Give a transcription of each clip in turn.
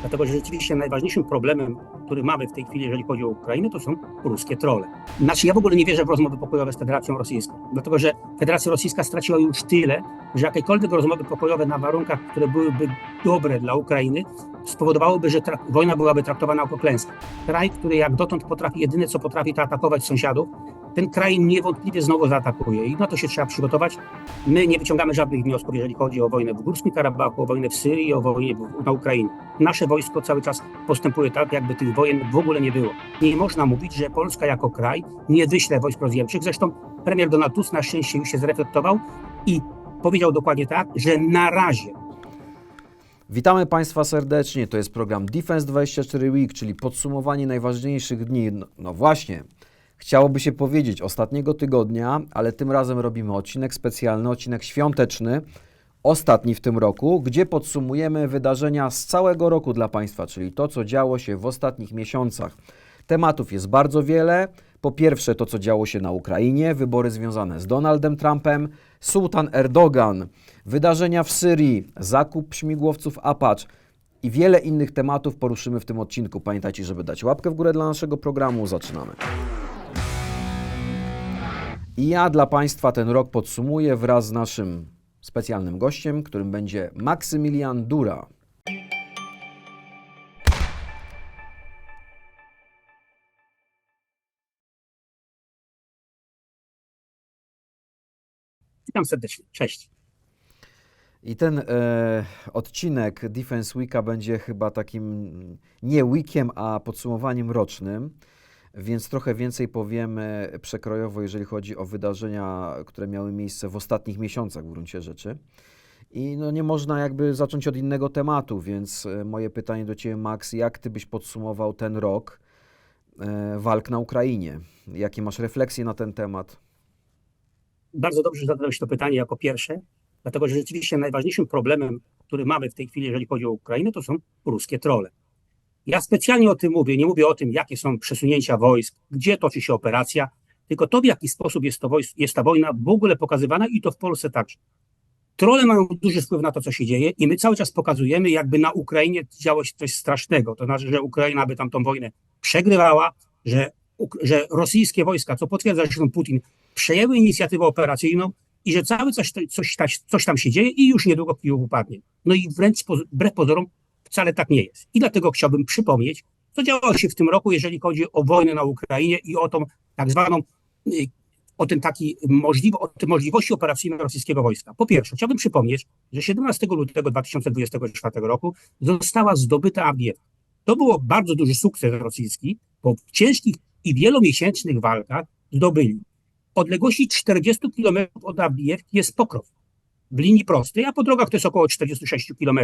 Dlatego, że rzeczywiście najważniejszym problemem, który mamy w tej chwili, jeżeli chodzi o Ukrainę, to są ruskie trole. Znaczy, ja w ogóle nie wierzę w rozmowy pokojowe z Federacją Rosyjską, dlatego że Federacja Rosyjska straciła już tyle, że jakiekolwiek rozmowy pokojowe na warunkach, które byłyby dobre dla Ukrainy, spowodowałoby, że wojna byłaby traktowana jako klęska. Kraj, który jak dotąd potrafi, jedyne co potrafi, to atakować sąsiadów, ten kraj niewątpliwie znowu zaatakuje i na to się trzeba przygotować. My nie wyciągamy żadnych wniosków, jeżeli chodzi o wojnę w Górskim Karabachu, o wojnę w Syrii, o wojnę na Ukrainie. Nasze wojsko cały czas postępuje tak, jakby tych wojen w ogóle nie było. Nie można mówić, że Polska jako kraj nie wyśle wojsk rozjemczych. Zresztą premier Donald Tusk na szczęście już się zreflektował i powiedział dokładnie tak, że na razie Witamy Państwa serdecznie. To jest program Defense 24 Week, czyli podsumowanie najważniejszych dni. No, no właśnie, chciałoby się powiedzieć ostatniego tygodnia, ale tym razem robimy odcinek specjalny, odcinek świąteczny, ostatni w tym roku, gdzie podsumujemy wydarzenia z całego roku dla Państwa, czyli to, co działo się w ostatnich miesiącach. Tematów jest bardzo wiele. Po pierwsze, to, co działo się na Ukrainie, wybory związane z Donaldem Trumpem, sułtan Erdogan, wydarzenia w Syrii, zakup śmigłowców Apache i wiele innych tematów poruszymy w tym odcinku. Pamiętajcie, żeby dać łapkę w górę dla naszego programu. Zaczynamy. I ja dla Państwa ten rok podsumuję wraz z naszym specjalnym gościem, którym będzie Maksymilian Dura. witam serdecznie. Cześć. I ten e, odcinek Defense Weeka będzie chyba takim nie weekiem, a podsumowaniem rocznym, więc trochę więcej powiemy przekrojowo, jeżeli chodzi o wydarzenia, które miały miejsce w ostatnich miesiącach w gruncie rzeczy. I no nie można jakby zacząć od innego tematu, więc e, moje pytanie do Ciebie, Max, jak Ty byś podsumował ten rok e, walk na Ukrainie? Jakie masz refleksje na ten temat? Bardzo dobrze, że zadałeś to pytanie jako pierwsze, dlatego że rzeczywiście najważniejszym problemem, który mamy w tej chwili, jeżeli chodzi o Ukrainę, to są ruskie trole. Ja specjalnie o tym mówię, nie mówię o tym, jakie są przesunięcia wojsk, gdzie toczy się operacja, tylko to, w jaki sposób jest, to wojs- jest ta wojna w ogóle pokazywana i to w Polsce także. Trole mają duży wpływ na to, co się dzieje i my cały czas pokazujemy, jakby na Ukrainie działo się coś strasznego. To znaczy, że Ukraina by tam tą wojnę przegrywała, że, że rosyjskie wojska, co potwierdza zresztą Putin, przejęły inicjatywę operacyjną i że cały coś, coś, coś, tam się dzieje i już niedługo Kijów upadnie. No i wręcz wbrew pozorom wcale tak nie jest. I dlatego chciałbym przypomnieć, co działo się w tym roku, jeżeli chodzi o wojnę na Ukrainie i o tą tak zwaną, y, o ten taki możliwy, o te możliwości operacyjne rosyjskiego wojska. Po pierwsze, chciałbym przypomnieć, że 17 lutego 2024 roku została zdobyta Awdijiewka. To było bardzo duży sukces rosyjski, bo w ciężkich i wielomiesięcznych walkach zdobyli odległości 40 km od Awdijewki jest Pokrow w linii prostej, a po drogach to jest około 46 km.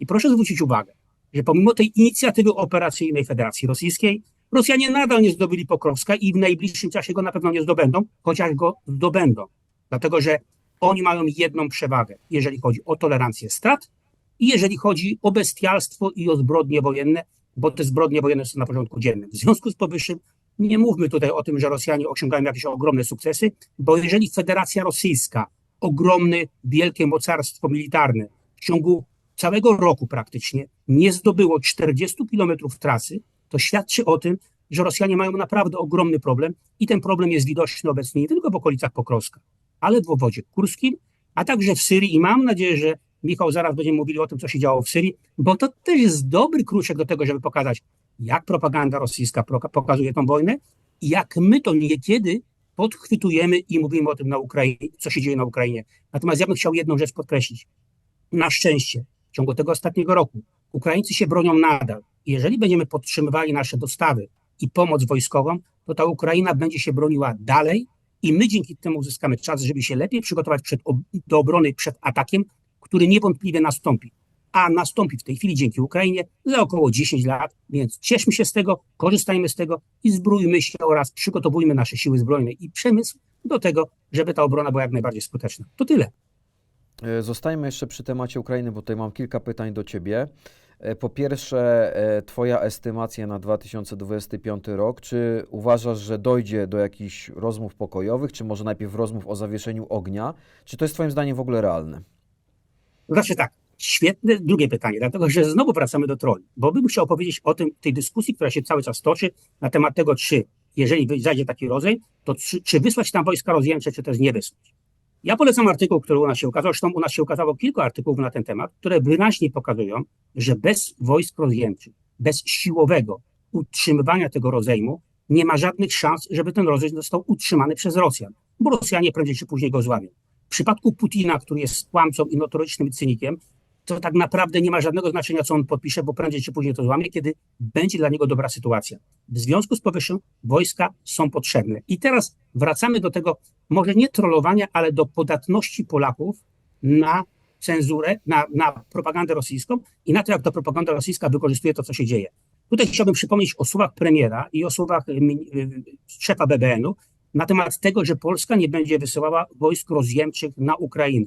I proszę zwrócić uwagę, że pomimo tej inicjatywy operacyjnej Federacji Rosyjskiej, Rosjanie nadal nie zdobyli Pokrowska i w najbliższym czasie go na pewno nie zdobędą, chociaż go zdobędą. Dlatego, że oni mają jedną przewagę, jeżeli chodzi o tolerancję strat i jeżeli chodzi o bestialstwo i o zbrodnie wojenne, bo te zbrodnie wojenne są na porządku dziennym. W związku z powyższym nie mówmy tutaj o tym, że Rosjanie osiągają jakieś ogromne sukcesy, bo jeżeli Federacja Rosyjska, ogromne, wielkie mocarstwo militarne w ciągu całego roku praktycznie nie zdobyło 40 kilometrów trasy, to świadczy o tym, że Rosjanie mają naprawdę ogromny problem i ten problem jest widoczny obecnie nie tylko w okolicach Pokrowska, ale w obwodzie kurskim, a także w Syrii i mam nadzieję, że Michał zaraz będziemy mówili o tym, co się działo w Syrii, bo to też jest dobry kruczek do tego, żeby pokazać, jak propaganda rosyjska pokazuje tą wojnę i jak my to niekiedy podchwytujemy i mówimy o tym na Ukrainie, co się dzieje na Ukrainie. Natomiast ja bym chciał jedną rzecz podkreślić. Na szczęście w ciągu tego ostatniego roku Ukraińcy się bronią nadal. Jeżeli będziemy podtrzymywali nasze dostawy i pomoc wojskową, to ta Ukraina będzie się broniła dalej i my dzięki temu uzyskamy czas, żeby się lepiej przygotować przed, do obrony przed atakiem, który niewątpliwie nastąpi. A nastąpi w tej chwili dzięki Ukrainie za około 10 lat, więc cieszmy się z tego, korzystajmy z tego i zbrójmy się oraz przygotowujmy nasze siły zbrojne i przemysł do tego, żeby ta obrona była jak najbardziej skuteczna. To tyle. E, Zostajmy jeszcze przy temacie Ukrainy, bo tutaj mam kilka pytań do Ciebie. E, Po pierwsze, e, Twoja estymacja na 2025 rok. Czy uważasz, że dojdzie do jakichś rozmów pokojowych, czy może najpierw rozmów o zawieszeniu ognia? Czy to jest Twoim zdaniem w ogóle realne? Znaczy tak, Świetne drugie pytanie, dlatego że znowu wracamy do troli, bo bym chciał powiedzieć o tym, tej dyskusji, która się cały czas toczy na temat tego, czy jeżeli zajdzie taki rodzaj, to czy, czy wysłać tam wojska rozjemcze, czy też nie wysłać. Ja polecam artykuł, który u nas się ukazał, zresztą u nas się ukazało kilka artykułów na ten temat, które wyraźnie pokazują, że bez wojsk rozjemczych, bez siłowego utrzymywania tego rozejmu, nie ma żadnych szans, żeby ten rozejm został utrzymany przez Rosjan, bo Rosjanie prędzej czy później go złamią. W przypadku Putina, który jest kłamcą i notorycznym cynikiem, to tak naprawdę nie ma żadnego znaczenia, co on podpisze, bo prędzej czy później to złamie, kiedy będzie dla niego dobra sytuacja. W związku z powyższym wojska są potrzebne. I teraz wracamy do tego, może nie trollowania, ale do podatności Polaków na cenzurę, na, na propagandę rosyjską i na to, jak ta propaganda rosyjska wykorzystuje to, co się dzieje. Tutaj chciałbym przypomnieć o słowach premiera i o słowach y, y, szefa BBN-u na temat tego, że Polska nie będzie wysyłała wojsk rozjemczych na Ukrainę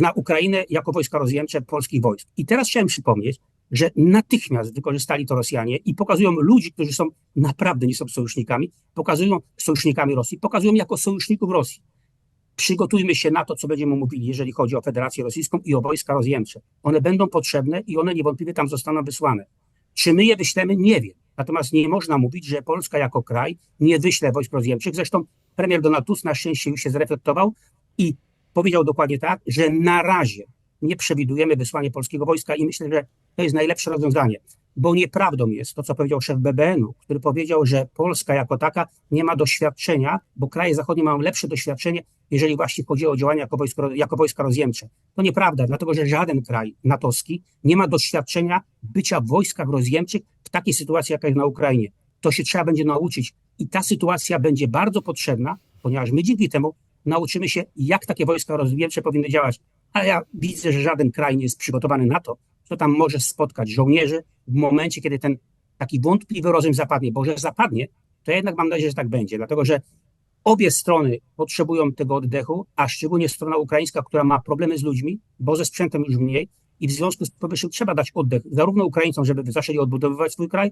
na Ukrainę jako wojska rozjemcze polskich wojsk. I teraz chciałem przypomnieć, że natychmiast wykorzystali to Rosjanie i pokazują ludzi, którzy są naprawdę nie są sojusznikami, pokazują sojusznikami Rosji, pokazują jako sojuszników Rosji. Przygotujmy się na to, co będziemy mówili, jeżeli chodzi o Federację Rosyjską i o wojska rozjemcze. One będą potrzebne i one niewątpliwie tam zostaną wysłane. Czy my je wyślemy? Nie wiem. Natomiast nie można mówić, że Polska jako kraj nie wyśle wojsk rozjemczych. Zresztą premier Donald Tusk na szczęście już się zreflektował i powiedział dokładnie tak, że na razie nie przewidujemy wysłania polskiego wojska i myślę, że to jest najlepsze rozwiązanie, bo nieprawdą jest to, co powiedział szef BBN-u, który powiedział, że Polska jako taka nie ma doświadczenia, bo kraje zachodnie mają lepsze doświadczenie, jeżeli właśnie chodzi o działania jako, wojsko, jako wojska rozjemcze. To nieprawda, dlatego że żaden kraj natowski nie ma doświadczenia bycia w wojskach rozjemczych w takiej sytuacji, jaka jest na Ukrainie. To się trzeba będzie nauczyć i ta sytuacja będzie bardzo potrzebna, ponieważ my dzięki temu nauczymy się, jak takie wojska rozwijające powinny działać. Ale ja widzę, że żaden kraj nie jest przygotowany na to, co tam może spotkać żołnierzy w momencie, kiedy ten taki wątpliwy rozejm zapadnie. Bo że zapadnie, to jednak mam nadzieję, że tak będzie, dlatego że obie strony potrzebują tego oddechu, a szczególnie strona ukraińska, która ma problemy z ludźmi, bo ze sprzętem już mniej i w związku z powyższym trzeba dać oddech zarówno Ukraińcom, żeby zaczęli odbudowywać swój kraj,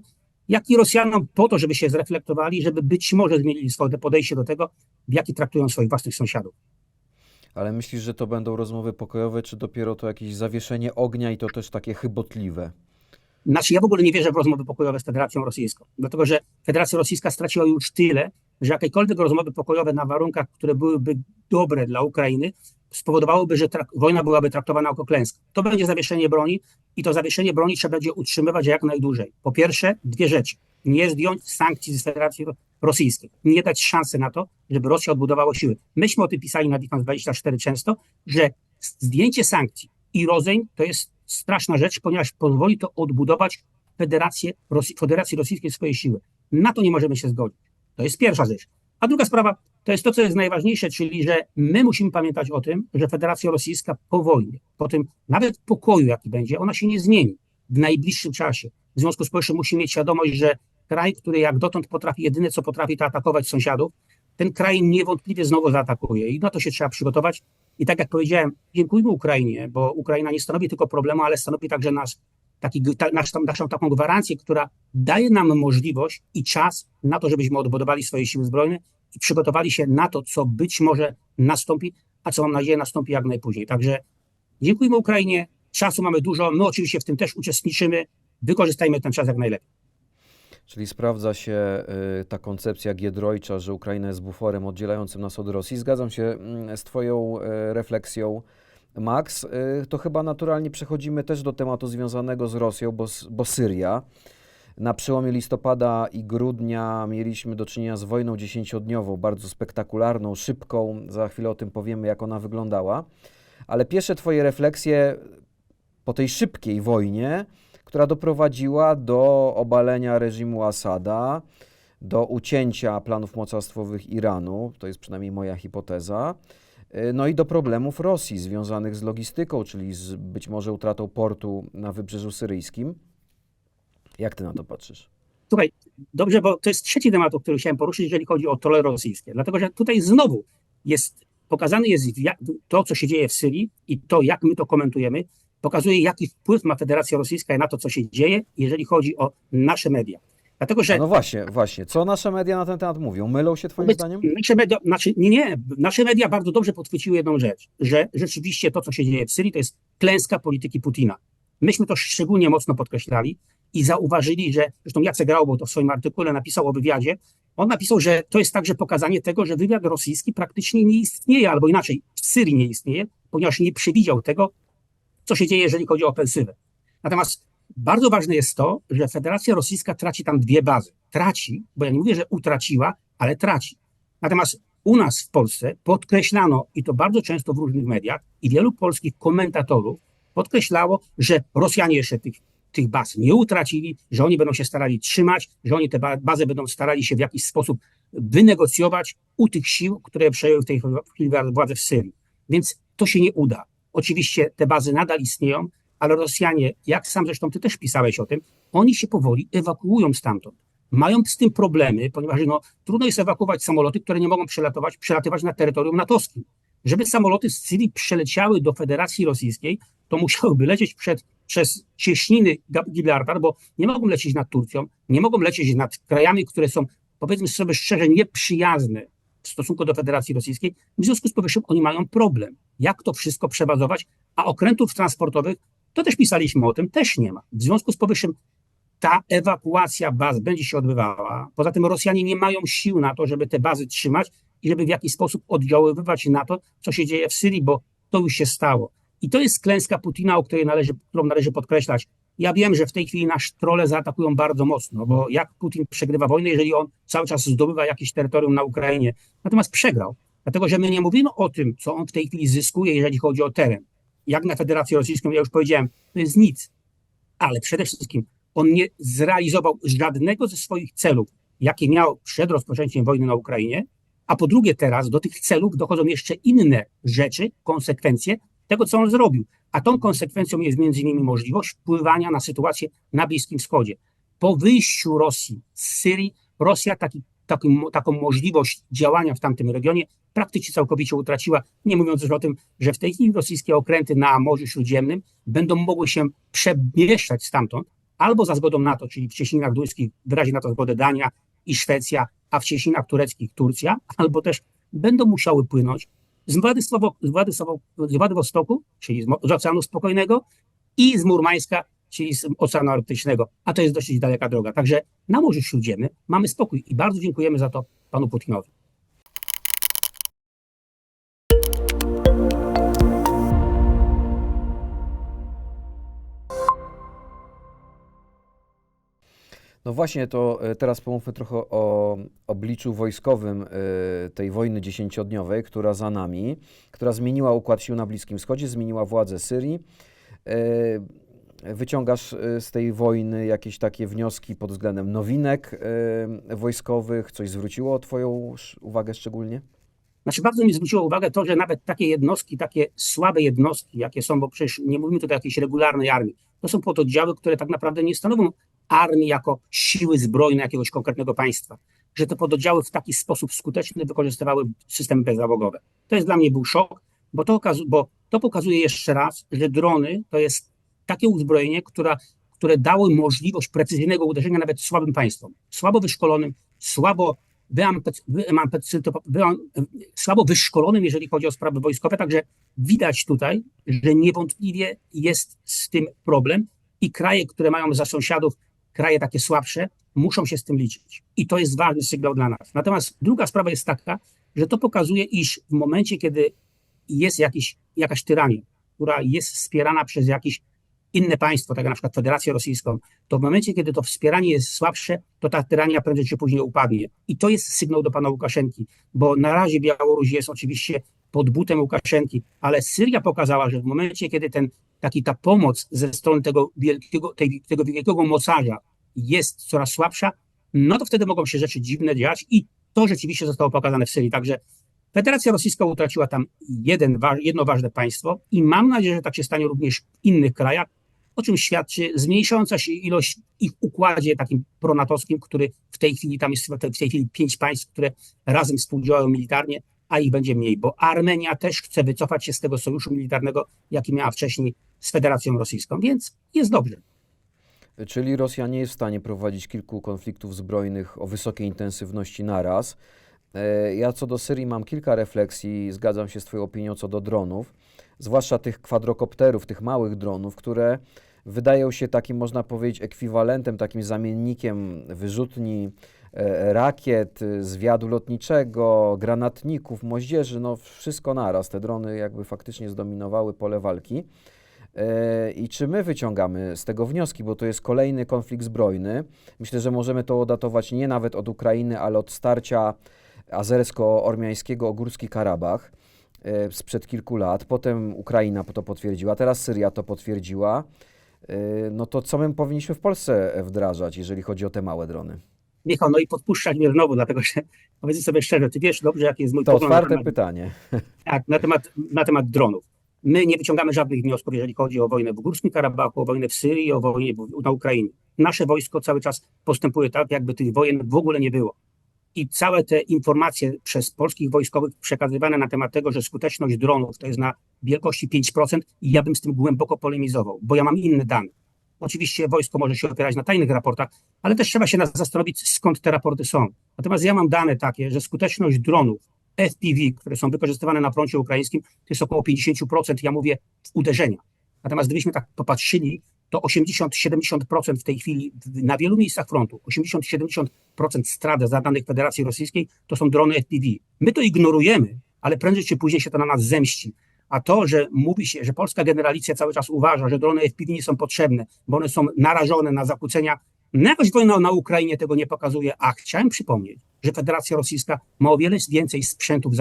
jak i Rosjanom po to, żeby się zreflektowali, żeby być może zmienili swoje podejście do tego, w jaki traktują swoich własnych sąsiadów. Ale myślisz, że to będą rozmowy pokojowe, czy dopiero to jakieś zawieszenie ognia i to też takie chybotliwe? Znaczy, ja w ogóle nie wierzę w rozmowy pokojowe z Federacją Rosyjską, dlatego że Federacja Rosyjska straciła już tyle, że jakiekolwiek rozmowy pokojowe na warunkach, które byłyby dobre dla Ukrainy, spowodowałoby, że wojna byłaby traktowana jako klęska. To będzie zawieszenie broni i to zawieszenie broni trzeba będzie utrzymywać jak najdłużej. Po pierwsze, dwie rzeczy. Nie zdjąć sankcji z Federacji Rosyjskiej. Nie dać szansy na to, żeby Rosja odbudowała siły. Myśmy o tym pisali na Defense 24 często, że zdjęcie sankcji i rozejm to jest straszna rzecz, ponieważ pozwoli to odbudować Federację, Rosji, Federacji Rosyjskiej swoje siły. Na to nie możemy się zgodzić. To jest pierwsza rzecz. A druga sprawa to jest to, co jest najważniejsze, czyli że my musimy pamiętać o tym, że Federacja Rosyjska po wojnie, po tym nawet pokoju, jaki będzie, ona się nie zmieni w najbliższym czasie. W związku z powyższym musimy mieć świadomość, że kraj, który jak dotąd potrafi, jedyne co potrafi, to atakować sąsiadów, ten kraj niewątpliwie znowu zaatakuje i na to się trzeba przygotować. I tak jak powiedziałem, dziękujmy Ukrainie, bo Ukraina nie stanowi tylko problemu, ale stanowi także nasz, taki, ta, naszą, naszą taką gwarancję, która daje nam możliwość i czas na to, żebyśmy odbudowali swoje siły zbrojne i przygotowali się na to, co być może nastąpi, a co mam nadzieję nastąpi jak najpóźniej. Także dziękujmy Ukrainie, czasu mamy dużo, my oczywiście w tym też uczestniczymy, wykorzystajmy ten czas jak najlepiej. Czyli sprawdza się y, ta koncepcja Giedroycza, że Ukraina jest buforem oddzielającym nas od Rosji. Zgadzam się mm, z Twoją y, refleksją, Max. Y, to chyba naturalnie przechodzimy też do tematu związanego z Rosją, bo, bo Syria. Na przełomie listopada i grudnia mieliśmy do czynienia z wojną dziesięciodniową, bardzo spektakularną, szybką. Za chwilę o tym powiemy, jak ona wyglądała. Ale pierwsze Twoje refleksje po tej szybkiej wojnie, która doprowadziła do obalenia reżimu Asada, do ucięcia planów mocarstwowych Iranu, to jest przynajmniej moja hipoteza, no i do problemów Rosji związanych z logistyką, czyli z być może utratą portu na wybrzeżu syryjskim. Jak ty na to patrzysz? Słuchaj, dobrze, bo to jest trzeci temat, o którym chciałem poruszyć, jeżeli chodzi o trole rosyjskie. Dlatego, że tutaj znowu jest pokazane jest to, co się dzieje w Syrii i to, jak my to komentujemy, pokazuje, jaki wpływ ma Federacja Rosyjska na to, co się dzieje, jeżeli chodzi o nasze media. Dlatego, że No właśnie, właśnie. Co nasze media na ten temat mówią? Mylą się twoim Wobec- zdaniem? Nasze media, znaczy, nie, nie, nasze media bardzo dobrze podchwyciły jedną rzecz, że rzeczywiście to, co się dzieje w Syrii, to jest klęska polityki Putina. Myśmy to szczególnie mocno podkreślali i zauważyli, że, zresztą Jacek Graubo to w swoim artykule napisał o wywiadzie, on napisał, że to jest także pokazanie tego, że wywiad rosyjski praktycznie nie istnieje, albo inaczej, w Syrii nie istnieje, ponieważ nie przewidział tego, co się dzieje, jeżeli chodzi o ofensywę. Natomiast bardzo ważne jest to, że Federacja Rosyjska traci tam dwie bazy. Traci, bo ja nie mówię, że utraciła, ale traci. Natomiast u nas w Polsce podkreślano, i to bardzo często w różnych mediach, i wielu polskich komentatorów podkreślało, że Rosjanie jeszcze tych, tych baz nie utracili, że oni będą się starali trzymać, że oni te ba- bazy będą starali się w jakiś sposób wynegocjować u tych sił, które przejęły w tej chwili władzę w Syrii. Więc to się nie uda. Oczywiście te bazy nadal istnieją, ale Rosjanie, jak sam zresztą ty też pisałeś o tym, oni się powoli ewakuują stamtąd. Mają z tym problemy, ponieważ no, trudno jest ewakuować samoloty, które nie mogą przelatować, przelatywać na terytorium natowskim. Żeby samoloty z Syrii przeleciały do Federacji Rosyjskiej, to musiałyby lecieć przed, przez cieśniny Gibraltar, bo nie mogą lecieć nad Turcją, nie mogą lecieć nad krajami, które są, powiedzmy sobie szczerze, nieprzyjazne w stosunku do Federacji Rosyjskiej. W związku z powyższym oni mają problem. Jak to wszystko przebazować? A okrętów transportowych, to też pisaliśmy o tym, też nie ma. W związku z powyższym ta ewakuacja baz będzie się odbywała. Poza tym Rosjanie nie mają sił na to, żeby te bazy trzymać i żeby w jakiś sposób oddziaływać na to, co się dzieje w Syrii, bo to już się stało. I to jest klęska Putina, o której należy, którą należy podkreślać. Ja wiem, że w tej chwili nasz trole zaatakują bardzo mocno, bo jak Putin przegrywa wojnę, jeżeli on cały czas zdobywa jakieś terytorium na Ukrainie. Natomiast przegrał, dlatego że my nie mówimy o tym, co on w tej chwili zyskuje, jeżeli chodzi o teren. Jak na Federację Rosyjską, ja już powiedziałem, to jest nic. Ale przede wszystkim on nie zrealizował żadnego ze swoich celów, jakie miał przed rozpoczęciem wojny na Ukrainie, a po drugie teraz do tych celów dochodzą jeszcze inne rzeczy, konsekwencje tego, co on zrobił. A tą konsekwencją jest między innymi możliwość wpływania na sytuację na Bliskim Wschodzie. Po wyjściu Rosji z Syrii, Rosja taki, taki, taką możliwość działania w tamtym regionie praktycznie całkowicie utraciła, nie mówiąc już o tym, że w tej chwili rosyjskie okręty na Morzu Śródziemnym będą mogły się przemieszczać stamtąd, albo za zgodą NATO, czyli w cieśninach duńskich wyrazi na to zgodę Dania i Szwecja, a w cieśninach tureckich Turcja, albo też będą musiały płynąć z Władywostoku, z Władywostoku, z Władywostoku czyli z Oceanu Spokojnego i z Murmańska, czyli z Oceanu Arktycznego, a to jest dosyć daleka droga. Także na Morzu Śródziemnym mamy spokój i bardzo dziękujemy za to panu Putinowi. No właśnie, to e, teraz pomówmy trochę o obliczu wojskowym e, tej wojny dziesięciodniowej, która za nami, która zmieniła układ sił na Bliskim Wschodzie, zmieniła władzę Syrii. E, Wyciągasz z tej wojny jakieś takie wnioski pod względem nowinek wojskowych? Coś zwróciło Twoją uwagę szczególnie? Znaczy bardzo mi zwróciło uwagę to, że nawet takie jednostki, takie słabe jednostki, jakie są, bo przecież nie mówimy tutaj o jakiejś regularnej armii, to są pododdziały, które tak naprawdę nie stanowią armii jako siły zbrojne jakiegoś konkretnego państwa, że te pododdziały w taki sposób skuteczny wykorzystywały systemy bezzałogowe. To jest dla mnie był szok, bo to, bo to pokazuje jeszcze raz, że drony to jest takie uzbrojenie, która, które dały możliwość precyzyjnego uderzenia nawet słabym państwom, słabo wyszkolonym, słabo słabo wyszkolonym, jeżeli chodzi o sprawy wojskowe. Także widać tutaj, że niewątpliwie jest z tym problem i kraje, które mają za sąsiadów kraje takie słabsze, muszą się z tym liczyć. I to jest ważny sygnał dla nas. Natomiast druga sprawa jest taka, że to pokazuje, iż w momencie, kiedy jest jakiś, jakaś tyrania, która jest wspierana przez jakieś inne państwo, tak jak na przykład Federację Rosyjską, to w momencie, kiedy to wspieranie jest słabsze, to ta tyrania prędzej czy później upadnie. I to jest sygnał do pana Łukaszenki, bo na razie Białoruś jest oczywiście pod butem Łukaszenki, ale Syria pokazała, że w momencie, kiedy ten, taki ta pomoc ze strony tego wielkiego, tej, tego wielkiego mocarza jest coraz słabsza, no to wtedy mogą się rzeczy dziwne dziać i to rzeczywiście zostało pokazane w Syrii. Także Federacja Rosyjska utraciła tam jeden, jedno ważne państwo i mam nadzieję, że tak się stanie również w innych krajach, o czym świadczy zmniejszająca się ilość ich układzie takim pronatowskim, który w tej chwili, tam jest w tej chwili pięć państw, które razem współdziałają militarnie, a ich będzie mniej, bo Armenia też chce wycofać się z tego sojuszu militarnego, jaki miała wcześniej z Federacją Rosyjską, więc jest dobrze. Czyli Rosja nie jest w stanie prowadzić kilku konfliktów zbrojnych o wysokiej intensywności naraz. E, Ja co do Syrii mam kilka refleksji, zgadzam się z Twoją opinią co do dronów, zwłaszcza tych kwadrokopterów, tych małych dronów, które wydają się takim, można powiedzieć, ekwiwalentem, takim zamiennikiem wyrzutni rakiet, y, zwiadu lotniczego, granatników, moździerzy, no wszystko naraz. Te drony jakby faktycznie zdominowały pole walki. E, I czy my wyciągamy z tego wnioski, bo to jest kolejny konflikt zbrojny. Myślę, że możemy to datować nie nawet od Ukrainy, ale od starcia azersko-ormiańskiego o Górski Karabach e, sprzed kilku lat. Potem Ukraina to potwierdziła, teraz Syria to potwierdziła. E, No to co my powinniśmy w Polsce wdrażać, jeżeli chodzi o te małe drony? Michał, no i podpuszczać mnie znowu, dlatego że powiedzmy sobie szczerze, ty wiesz dobrze, jaki jest mój To pogląd na otwarte temat, pytanie. tak, na, temat, na temat dronów. My nie wyciągamy żadnych wniosków, jeżeli chodzi o wojnę w Górskim Karabachu, o wojnę w Syrii, o wojnę na Ukrainie. Nasze wojsko cały czas postępuje tak, jakby tych wojen w ogóle nie było. I całe te informacje przez polskich wojskowych przekazywane na temat tego, że skuteczność dronów to jest na wielkości 5%, i ja bym z tym głęboko polemizował, bo ja mam inne dane. Oczywiście wojsko może się opierać na tajnych raportach, ale też trzeba się zastanowić, skąd te raporty są. Natomiast ja mam dane takie, że skuteczność dronów FPV, które są wykorzystywane na froncie ukraińskim, to jest około 50%, ja mówię, w uderzenia. Natomiast gdybyśmy tak popatrzyli, to 80-70% w tej chwili na wielu miejscach frontu, 80-70% strat za danych Federacji Rosyjskiej to są drony FPV. My to ignorujemy, ale prędzej czy później się to na nas zemści. A to, że mówi się, że polska generalicja cały czas uważa, że drony FPV nie są potrzebne, bo one są narażone na zakłócenia, no jakoś wojna na Ukrainie tego nie pokazuje. A chciałem przypomnieć, że Federacja Rosyjska ma o wiele więcej sprzętów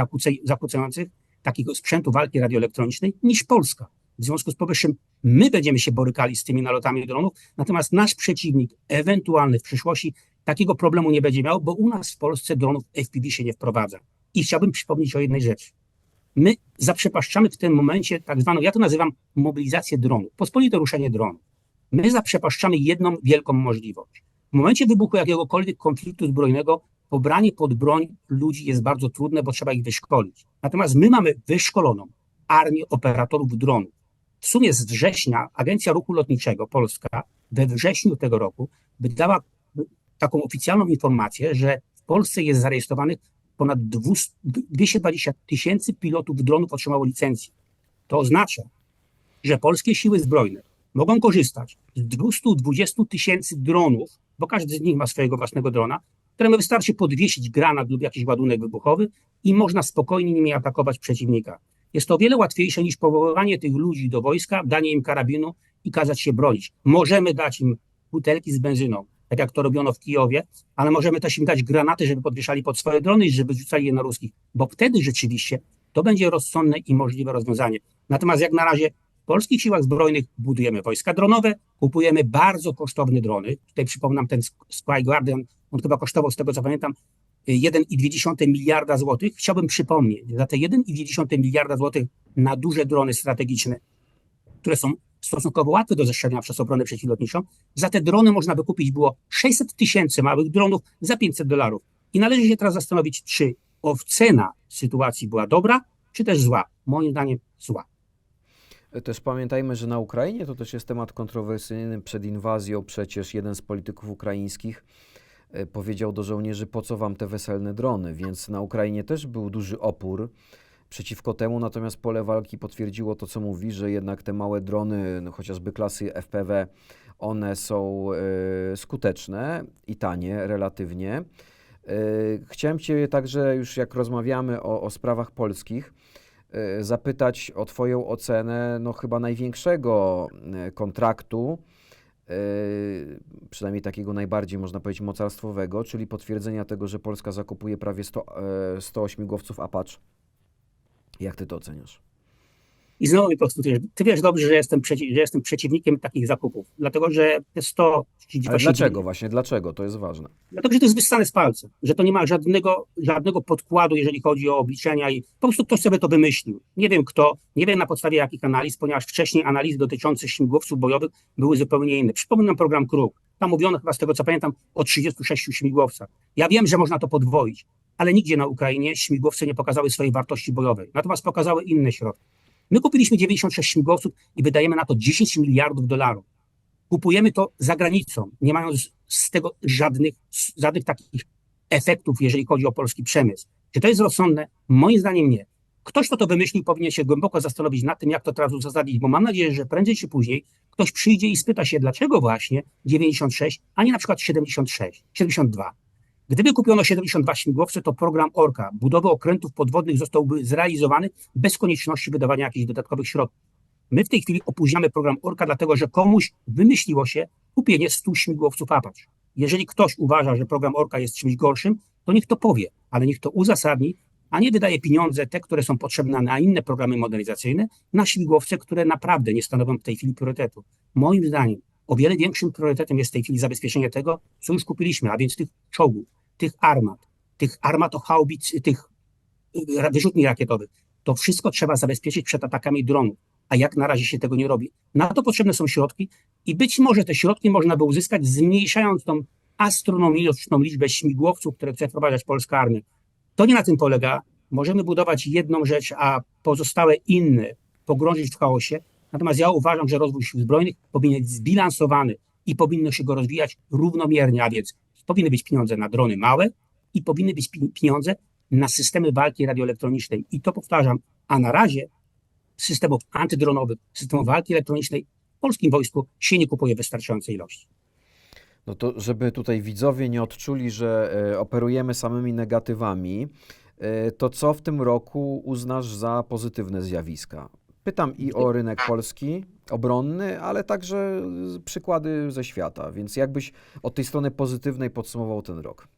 zakłócających, takiego sprzętu walki radioelektronicznej, niż Polska. W związku z powyższym my będziemy się borykali z tymi nalotami dronów, natomiast nasz przeciwnik ewentualny w przyszłości takiego problemu nie będzie miał, bo u nas w Polsce dronów FPV się nie wprowadza. I chciałbym przypomnieć o jednej rzeczy. My zaprzepaszczamy w tym momencie tak zwaną, ja to nazywam mobilizację dronów, pospolite ruszenie dronów. My zaprzepaszczamy jedną wielką możliwość. W momencie wybuchu jakiegokolwiek konfliktu zbrojnego pobranie pod broń ludzi jest bardzo trudne, bo trzeba ich wyszkolić. Natomiast my mamy wyszkoloną armię operatorów dronów. W sumie z września Agencja Ruchu Lotniczego Polska we wrześniu tego roku wydała taką oficjalną informację, że w Polsce jest zarejestrowanych ponad 200 220 tysięcy pilotów dronów otrzymało licencję. To oznacza, że polskie siły zbrojne mogą korzystać z 220 tysięcy dronów, bo każdy z nich ma swojego własnego drona, któremu wystarczy podwiesić granat lub jakiś ładunek wybuchowy i można spokojnie nimi atakować przeciwnika. Jest to o wiele łatwiejsze niż powoływanie tych ludzi do wojska, danie im karabinu i kazać się bronić. Możemy dać im butelki z benzyną, tak jak to robiono w Kijowie, ale możemy też im dać granaty, żeby podwieszali pod swoje drony i żeby rzucali je na ruskich, bo wtedy rzeczywiście to będzie rozsądne i możliwe rozwiązanie. Natomiast jak na razie w polskich siłach zbrojnych budujemy wojska dronowe, kupujemy bardzo kosztowne drony. Tutaj przypominam ten Sky Guardian, on chyba kosztował, z tego co pamiętam, 1,2 miliarda złotych. Chciałbym przypomnieć, za te 1,2 miliarda złotych na duże drony strategiczne, które są stosunkowo łatwe do zestrzelenia przez obronę przeciwlotniczą, za te drony można by kupić było 600 tysięcy małych dronów za 500 dolarów. I należy się teraz zastanowić, czy ocena sytuacji była dobra, czy też zła. Moim zdaniem zła. Też pamiętajmy, że na Ukrainie to też jest temat kontrowersyjny. Przed inwazją przecież jeden z polityków ukraińskich e, powiedział do żołnierzy, po co wam te weselne drony, więc na Ukrainie też był duży opór przeciwko temu, natomiast pole walki potwierdziło to, co mówi, że jednak te małe drony, no chociażby klasy FPV, one są e, skuteczne i tanie relatywnie. E, Chciałem Cię także, już jak rozmawiamy o, o sprawach polskich, e, zapytać o Twoją ocenę no, chyba największego kontraktu, przynajmniej takiego najbardziej, można powiedzieć, mocarstwowego, czyli potwierdzenia tego, że Polska zakupuje prawie 100, e, 100 śmigłowców Apache. Jak Ty to oceniasz? I znowu mi powtórzysz, ty wiesz dobrze, że jestem, przeci- że jestem przeciwnikiem takich zakupów, dlatego że te 100... Ale dlaczego właśnie? Dlaczego? To jest ważne. Dlatego, że to jest wyssane z palca, że to nie ma żadnego, żadnego podkładu, jeżeli chodzi o obliczenia i po prostu ktoś sobie to wymyślił. Nie wiem kto, nie wiem na podstawie jakich analiz, ponieważ wcześniej analizy dotyczące śmigłowców bojowych były zupełnie inne. Przypominam program Kruk. Tam mówiono chyba z tego co pamiętam o 36 śmigłowcach. Ja wiem, że można to podwoić, ale nigdzie na Ukrainie śmigłowce nie pokazały swojej wartości bojowej. Natomiast pokazały inne środki. My kupiliśmy 96 śmigłowców i wydajemy na to 10 miliardów dolarów. kupujemy to za granicą, nie mając z tego żadnych, żadnych takich efektów, jeżeli chodzi o polski przemysł. Czy to jest rozsądne? Moim zdaniem nie. Ktoś, kto to wymyślił, powinien się głęboko zastanowić nad tym, jak to teraz uzasadnić, bo mam nadzieję, że prędzej czy później ktoś przyjdzie i spyta się, dlaczego właśnie 96, a nie na przykład 76, 72. Gdyby kupiono 72 śmigłowce, to program Orka, budowy okrętów podwodnych zostałby zrealizowany bez konieczności wydawania jakichś dodatkowych środków. My w tej chwili opóźniamy program Orka, dlatego że komuś wymyśliło się kupienie 100 śmigłowców Apache. Jeżeli ktoś uważa, że program Orka jest czymś gorszym, to niech to powie, ale niech to uzasadni, a nie wydaje pieniądze, te, które są potrzebne na inne programy modernizacyjne, na śmigłowce, które naprawdę nie stanowią w tej chwili priorytetu. Moim zdaniem o wiele większym priorytetem jest w tej chwili zabezpieczenie tego, co już kupiliśmy, a więc tych czołgów, tych armat, tych armatochaubic, tych y, wyrzutni rakietowych. To wszystko trzeba zabezpieczyć przed atakami dronów, a jak na razie się tego nie robi. Na to potrzebne są środki i być może te środki można by uzyskać zmniejszając tą astronomiczną liczbę śmigłowców, które chce wprowadzać polska armia. To nie na tym polega. Możemy budować jedną rzecz, a pozostałe inne pogrążyć w chaosie. Natomiast ja uważam, że rozwój sił zbrojnych powinien być zbilansowany i powinno się go rozwijać równomiernie, a więc powinny być pieniądze na drony małe i powinny być pieniądze na systemy walki radioelektronicznej. I to powtarzam, a na razie systemów antydronowych, systemów walki elektronicznej w polskim wojsku się nie kupuje wystarczającej ilości. No to, żeby tutaj widzowie nie odczuli, że e, operujemy samymi negatywami, e, to co w tym roku uznasz za pozytywne zjawiska? Pytam i o rynek polski, obronny, ale także przykłady ze świata. Więc jakbyś od tej strony pozytywnej podsumował ten rok?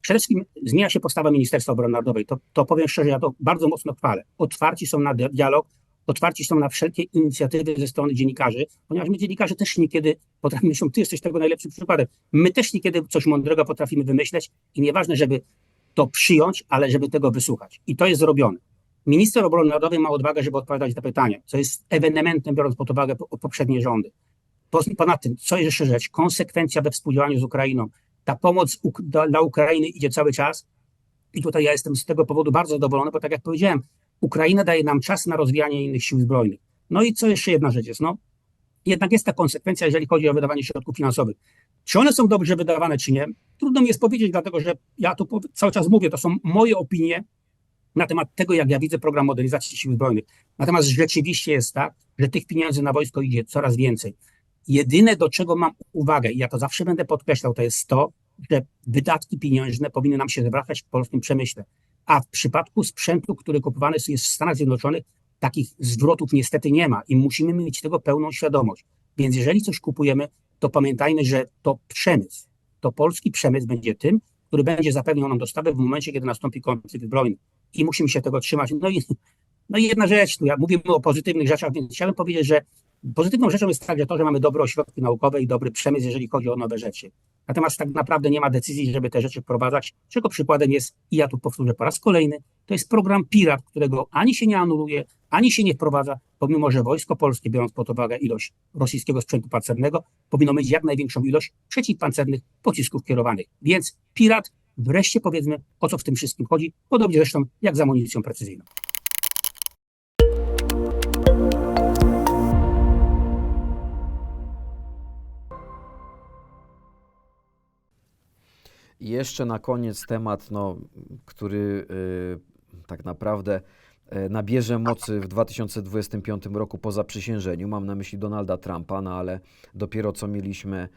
Przede wszystkim zmienia się postawa Ministerstwa Obrony Narodowej. To, to powiem szczerze, ja to bardzo mocno chwalę. Otwarci są na dialog, otwarci są na wszelkie inicjatywy ze strony dziennikarzy, ponieważ my dziennikarze też niekiedy potrafimy, się, ty jesteś tego najlepszym przykładem, my też niekiedy coś mądrego potrafimy wymyśleć i nieważne, żeby to przyjąć, ale żeby tego wysłuchać. I to jest zrobione. Minister Obrony Narodowej ma odwagę, żeby odpowiadać na pytania, co jest ewenementem, biorąc pod uwagę poprzednie rządy. Ponad tym, co jest jeszcze rzecz, konsekwencja we współdziałaniu z Ukrainą. Ta pomoc dla Ukrainy idzie cały czas i tutaj ja jestem z tego powodu bardzo zadowolony, bo tak jak powiedziałem, Ukraina daje nam czas na rozwijanie innych sił zbrojnych. No i co jeszcze jedna rzecz jest, no, jednak jest ta konsekwencja, jeżeli chodzi o wydawanie środków finansowych. Czy one są dobrze wydawane, czy nie? Trudno mi jest powiedzieć, dlatego że ja tu cały czas mówię, to są moje opinie na temat tego, jak ja widzę program modernizacji sił zbrojnych. Natomiast rzeczywiście jest tak, że tych pieniędzy na wojsko idzie coraz więcej. Jedyne, do czego mam uwagę, i ja to zawsze będę podkreślał, to jest to, że wydatki pieniężne powinny nam się zwracać w polskim przemyśle. A w przypadku sprzętu, który kupowany jest w Stanach Zjednoczonych, takich zwrotów niestety nie ma i musimy mieć tego pełną świadomość. Więc jeżeli coś kupujemy, to pamiętajmy, że to przemysł, to polski przemysł będzie tym, który będzie zapewniał nam dostawę w momencie, kiedy nastąpi konflikt zbrojny. I musimy się tego trzymać. No i, no i jedna rzecz, tu ja mówimy o pozytywnych rzeczach, więc chciałbym powiedzieć, że Pozytywną rzeczą jest także to, że mamy dobre ośrodki naukowe i dobry przemysł, jeżeli chodzi o nowe rzeczy. Natomiast tak naprawdę nie ma decyzji, żeby te rzeczy wprowadzać, czego przykładem jest, i ja tu powtórzę po raz kolejny, to jest program Pirat, którego ani się nie anuluje, ani się nie wprowadza, pomimo że Wojsko Polskie, biorąc pod uwagę ilość rosyjskiego sprzętu pancernego, powinno mieć jak największą ilość przeciwpancernych pocisków kierowanych. Więc Pirat, wreszcie powiedzmy, o co w tym wszystkim chodzi, podobnie zresztą jak z amunicją precyzyjną. I jeszcze na koniec temat, no, który y, tak naprawdę y, nabierze mocy w 2025 roku po zaprzysiężeniu. Mam na myśli Donalda Trumpa, no ale dopiero co mieliśmy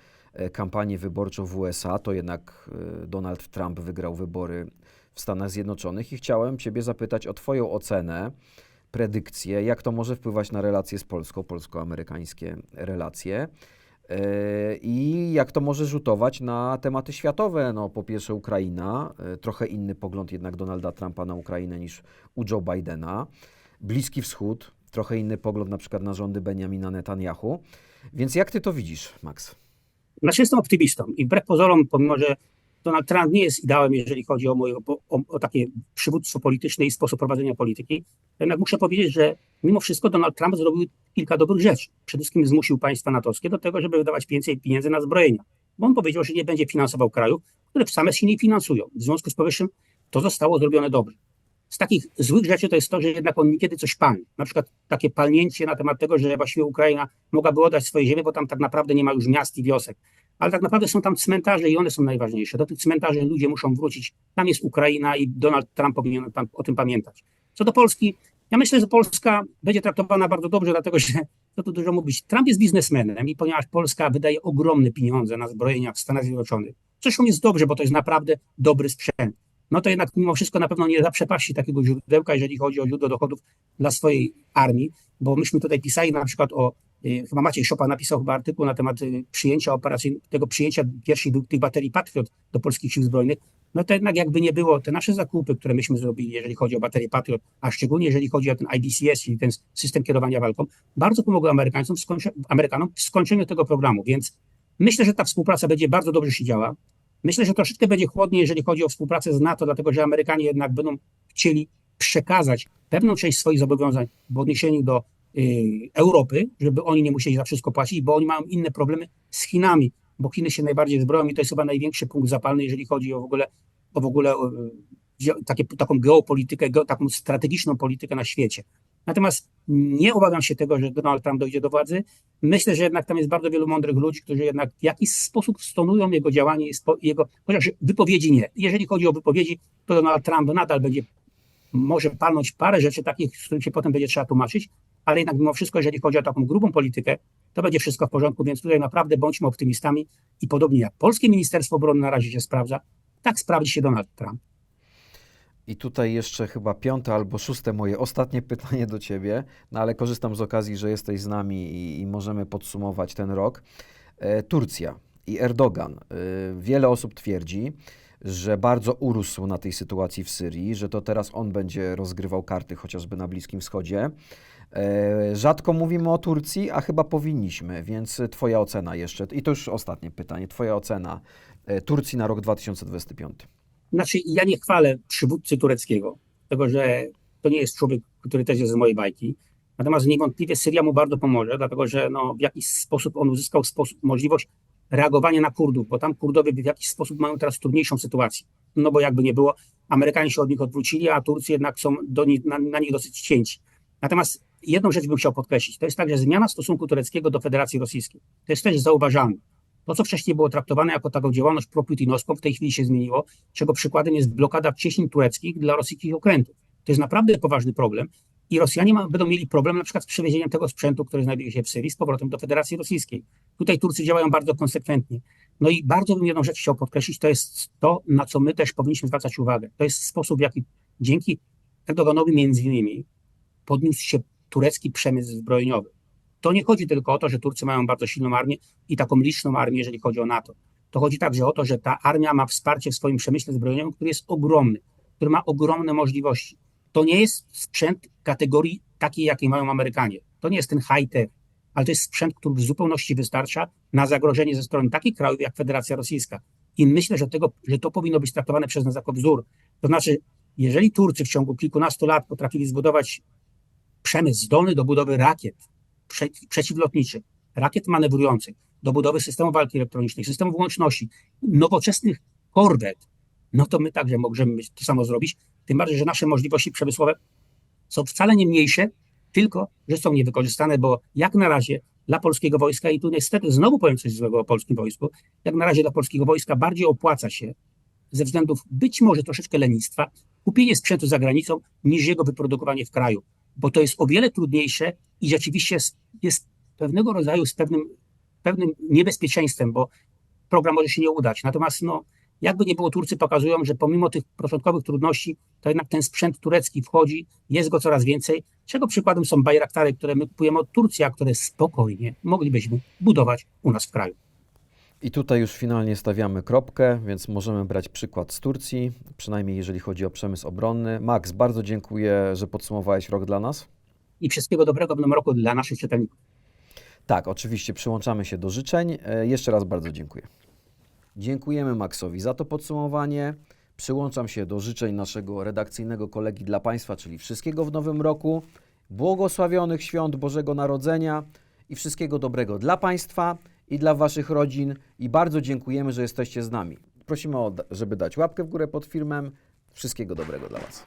kampanię wyborczą w USA, to jednak y, Donald Trump wygrał wybory w Stanach Zjednoczonych i chciałem Ciebie zapytać o Twoją ocenę, predykcję, jak to może wpływać na relacje z Polską, polsko-amerykańskie relacje. I jak to może rzutować na tematy światowe? No, po pierwsze, Ukraina, e, trochę inny pogląd jednak Donalda Trumpa na Ukrainę niż u Joe Bidena. Bliski Wschód, trochę inny pogląd na przykład na rządy Benjamina Netanyahu. Więc jak ty to widzisz, Max? Znaczy, jestem optymistą i wbrew pozorom, pomimo że Donald Trump nie jest ideałem, jeżeli chodzi o, moje, o, o takie przywództwo polityczne i sposób prowadzenia polityki. Jednak muszę powiedzieć, że mimo wszystko Donald Trump zrobił kilka dobrych rzeczy. Przede wszystkim zmusił państwa natowskie do tego, żeby wydawać więcej pieniędzy na zbrojenia. Bo on powiedział, że nie będzie finansował krajów, które same się nie finansują. W związku z powyższym to zostało zrobione dobrze. Z takich złych rzeczy to jest to, że jednak on niekiedy coś palni. Na przykład takie palnięcie na temat tego, że właściwie Ukraina mogłaby oddać swoje ziemię, bo tam tak naprawdę nie ma już miast i wiosek. Ale tak naprawdę są tam cmentarze i one są najważniejsze. Do tych cmentarzy ludzie muszą wrócić. Tam jest Ukraina i Donald Trump powinien o tym pamiętać. Co do Polski, ja myślę, że Polska będzie traktowana bardzo dobrze, dlatego że, co tu dużo mówić, Trump jest biznesmenem i ponieważ Polska wydaje ogromne pieniądze na zbrojenia w Stanach Zjednoczonych, zresztą jest dobrze, bo to jest naprawdę dobry sprzęt, no to jednak mimo wszystko na pewno nie zaprzepaści takiego źródełka, jeżeli chodzi o źródło dochodów dla swojej armii, bo myśmy tutaj pisali na przykład o, y, chyba Maciej Szopa napisał chyba artykuł na temat y, przyjęcia operacyjnego, tego przyjęcia pierwszych tych baterii Patriot do polskich sił zbrojnych, no to jednak jakby nie było, te nasze zakupy, które myśmy zrobili, jeżeli chodzi o baterie Patriot, a szczególnie jeżeli chodzi o ten IBCS, czyli ten system kierowania walką, bardzo pomogły Amerykanom w skończeniu tego programu, więc myślę, że ta współpraca będzie bardzo dobrze się działa. Myślę, że troszeczkę będzie chłodniej, jeżeli chodzi o współpracę z NATO, dlatego że Amerykanie jednak będą chcieli przekazać pewną część swoich zobowiązań w odniesieniu do y, Europy, żeby oni nie musieli za wszystko płacić, bo oni mają inne problemy z Chinami, bo Chiny się najbardziej zbroją i to jest chyba największy punkt zapalny, jeżeli chodzi o w ogóle, o w ogóle y, takie, taką geopolitykę, geo, taką strategiczną politykę na świecie. Natomiast nie obawiam się tego, że Donald Trump dojdzie do władzy. Myślę, że jednak tam jest bardzo wielu mądrych ludzi, którzy jednak w jakiś sposób stonują jego działanie, jego, chociaż wypowiedzi nie. Jeżeli chodzi o wypowiedzi, to Donald Trump nadal będzie może palnąć parę rzeczy takich, z których się potem będzie trzeba tłumaczyć, ale jednak mimo wszystko, jeżeli chodzi o taką grubą politykę, to będzie wszystko w porządku, więc tutaj naprawdę bądźmy optymistami i podobnie jak Polskie Ministerstwo Obrony na razie się sprawdza, tak sprawdzi się Donald Trump. I tutaj jeszcze chyba piąte albo szóste moje ostatnie pytanie do Ciebie, no ale korzystam z okazji, że jesteś z nami i, i możemy podsumować ten rok. E, Turcja i Erdogan. E, wiele osób twierdzi, że bardzo urósł na tej sytuacji w Syrii, że to teraz on będzie rozgrywał karty chociażby na Bliskim Wschodzie. E, rzadko mówimy o Turcji, a chyba powinniśmy, więc Twoja ocena jeszcze, i to już ostatnie pytanie, Twoja ocena e, Turcji na rok 2025. Znaczy, ja nie chwalę przywódcy tureckiego, tego, że to nie jest człowiek, który też jest z mojej bajki. Natomiast niewątpliwie Syria mu bardzo pomoże, dlatego że no, w jakiś sposób on uzyskał sposób, możliwość reagowania na Kurdów, bo tam Kurdowie w jakiś sposób mają teraz trudniejszą sytuację. No bo jakby nie było, Amerykanie się od nich odwrócili, a Turcy jednak są do nich, na, na nich dosyć cięci. Natomiast jedną rzecz bym chciał podkreślić, to jest tak, że zmiana stosunku tureckiego do Federacji Rosyjskiej, to jest też zauważalne. To, co wcześniej było traktowane jako taką działalność proputinowską, w tej chwili się zmieniło, czego przykładem jest blokada cieśnin tureckich dla rosyjskich okrętów. To jest naprawdę poważny problem i Rosjanie ma, będą mieli problem na przykład z przewiezieniem tego sprzętu, który znajduje się w Syrii, z powrotem do Federacji Rosyjskiej. Tutaj Turcy działają bardzo konsekwentnie. No i bardzo bym jedną rzecz chciał podkreślić, to jest to, na co my też powinniśmy zwracać uwagę. To jest sposób, w jaki dzięki Erdoganowi między innymi podniósł się turecki przemysł zbrojeniowy. To nie chodzi tylko o to, że Turcy mają bardzo silną armię i taką liczną armię, jeżeli chodzi o NATO. To chodzi także o to, że ta armia ma wsparcie w swoim przemyśle zbrojeniowym, który jest ogromny, który ma ogromne możliwości. To nie jest sprzęt kategorii takiej, jakiej mają Amerykanie. To nie jest ten high-tech, ale to jest sprzęt, który w zupełności wystarcza na zagrożenie ze strony takich krajów jak Federacja Rosyjska. I myślę, że, tego, że to powinno być traktowane przez nas jako wzór. To znaczy, jeżeli Turcy w ciągu kilkunastu lat potrafili zbudować przemysł zdolny do budowy rakiet prze, przeciwlotniczych, rakiet manewrujących, do budowy systemów walki elektronicznej, systemów łączności, nowoczesnych korwet, no to my także możemy to samo zrobić. Tym bardziej, że nasze możliwości przemysłowe są wcale nie mniejsze, tylko że są niewykorzystane, bo jak na razie dla polskiego wojska, i tu niestety znowu powiem coś złego o polskim wojsku, jak na razie dla polskiego wojska bardziej opłaca się ze względów być może troszeczkę lenistwa kupienie sprzętu za granicą niż jego wyprodukowanie w kraju, bo to jest o wiele trudniejsze i rzeczywiście jest, jest pewnego rodzaju z pewnym, pewnym niebezpieczeństwem, bo program może się nie udać. Natomiast no, jakby nie było, Turcy pokazują, że pomimo tych początkowych trudności, to jednak ten sprzęt turecki wchodzi, jest go coraz więcej, czego przykładem są Bayraktary, które my kupujemy od Turcji, a które spokojnie moglibyśmy budować u nas w kraju. I tutaj już finalnie stawiamy kropkę, więc możemy brać przykład z Turcji, przynajmniej jeżeli chodzi o przemysł obronny. Max, bardzo dziękuję, że podsumowałeś rok dla nas. I wszystkiego dobrego w nowym roku dla naszych czytelników. Tak, oczywiście przyłączamy się do życzeń. E, Jeszcze raz bardzo dziękuję. Dziękujemy Maxowi za to podsumowanie. Przyłączam się do życzeń naszego redakcyjnego kolegi dla Państwa, czyli wszystkiego w nowym roku, błogosławionych świąt Bożego Narodzenia i wszystkiego dobrego dla Państwa i dla Waszych rodzin. I bardzo dziękujemy, że jesteście z nami. Prosimy, o, żeby dać łapkę w górę pod filmem. Wszystkiego dobrego dla Was.